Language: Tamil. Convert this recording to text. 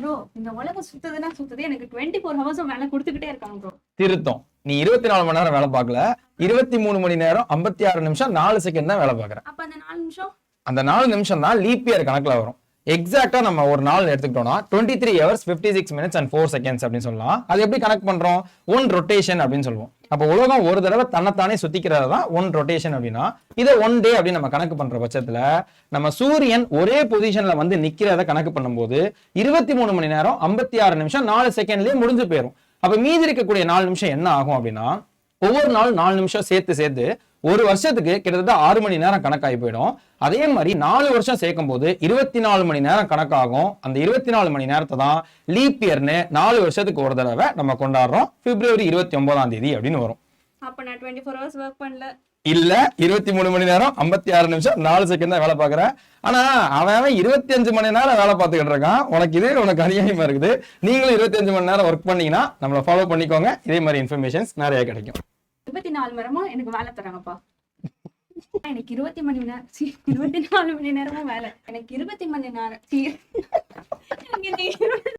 ப்ரோ இந்த உலகம் சுத்துதுன்னா சுத்துது. எனக்கு டுவெண்ட்டி ஃபோர் ஹவர்ஸும் வேலை கொடுத்துக்கிட்டே இருக்காங்க ப்ரோ திருத்தம். நீ இருபத்தி நாலு மணி நேரம் வேலை பார்க்கல. இருபத்தி மூணு மணி நேரம் ஐம்பத்தி ஆறு நிமிஷம் நாலு செகண்ட் தான் வேலை பார்க்குறேன். அப்ப அந்த நாலு நிமிஷம்? அந்த நாலு நிமிஷம் தான் லீப் இயர் கணக்குல வரும். எக்ஸாக்டா நம்ம ஒரு நாள் எடுத்துக்கிட்டோம்னா twenty three hours fifty six minutes and four seconds அப்படின்னு சொல்லலாம். அது எப்படி கனெக்ட் பண்றோம்? ஒன் ரொட்டேஷன் அப்படின்னு சொல்லுவோம். அப்போ உலகம் ஒரு தடவை தன்னைத்தானே சுத்திக்கிறது தான் ஒன் ரொட்டேஷன் அப்படின்னா இதை ஒன் டே அப்படின்னு நம்ம கணக்கு பண்ற பட்சத்துல நம்ம சூரியன் ஒரே பொசிஷன்ல வந்து நிக்கிறத கணக்கு பண்ணும்போது இருபத்தி மூணு மணி நேரம் ஐம்பத்தி ஆறு நிமிஷம் நாலு செகண்ட்லயே முடிஞ்சு போயிடும் அப்ப மீதி இருக்கக்கூடிய நாலு நிமிஷம் என்ன ஆகும் அப்படின்னா ஒவ்வொரு நாள் நாலு நிமிஷம் சேர்த்து சேர்த்து ஒரு வருஷத்துக்கு கிட்டத்தட்ட ஆறு மணி நேரம் கணக்காகி போயிடும். அதே மாதிரி நாலு வருஷம் சேர்க்கும் போது இருபத்தி நாலு மணி நேரம் கணக்காகும். அந்த இருபத்தி நாலு மணி நேரத்தை தான் லீப் இயர்னு நாலு வருஷத்துக்கு ஒரு தடவை நம்ம கொண்டாடுறோம். பிப்ரவரி இருபத்தி ஒன்பதாம் தேதி அப்படின்னு வரும். இல்ல இருபத்தி மூணு மணி நேரம் ஐம்பத்தி ஆறு நிமிஷம் நாலு செகண்ட் தான் வேலை பார்க்கறேன் ஆனா அவன் இருபத்தி அஞ்சு மணி நேரம் வேலை பார்த்துக்கிட்டு இருக்கான். உனக்கு இது உனக்கு அநியாயமா இருக்குது. நீங்களும் இருபத்தி அஞ்சு மணி நேரம் ஒர்க் பண்ணீங்கன்னா நம்மளை ஃபாலோ பண்ணிக்கோங்க. இதே மாதிரி இன்ஃபர்மேஷன்ஸ் நிறைய கிடைக்கும். இருபத்தி நாலு மணி நேரமும் எனக்கு வேலை தராங்கப்பா. எனக்கு இருபத்தி மணி நேரம் இருபத்தி நாலு மணி நேரமும் வேலை. எனக்கு இருபத்தி மணி நேரம்